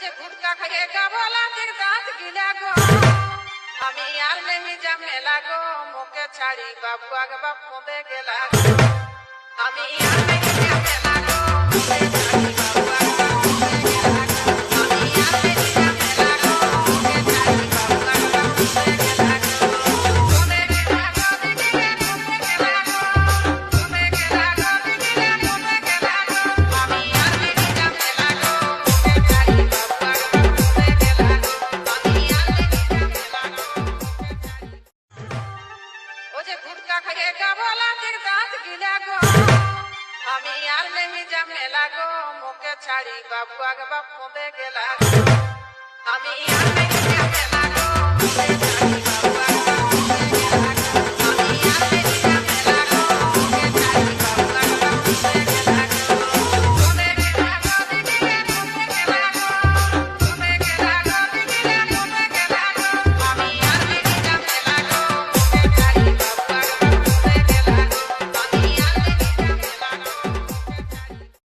যে গুটকা খাইয়ে গাবলাতির দাঁত গিলা গো। আমি আর নেহি জামেলা গো, মুখে ছাড়ি বাবু, আগে বাপ পদে গেলা আমি আর নেহি জামেলা গো যে গুটকা খাইয়ে গাবলাতির দাঁত গিলা গো। আমি আর নেহি জামেলা গো, মুখে ছাড়ি বাবু, আগে বাপ পদে গেলা আমি আর নেহি ছাড়ি বাবু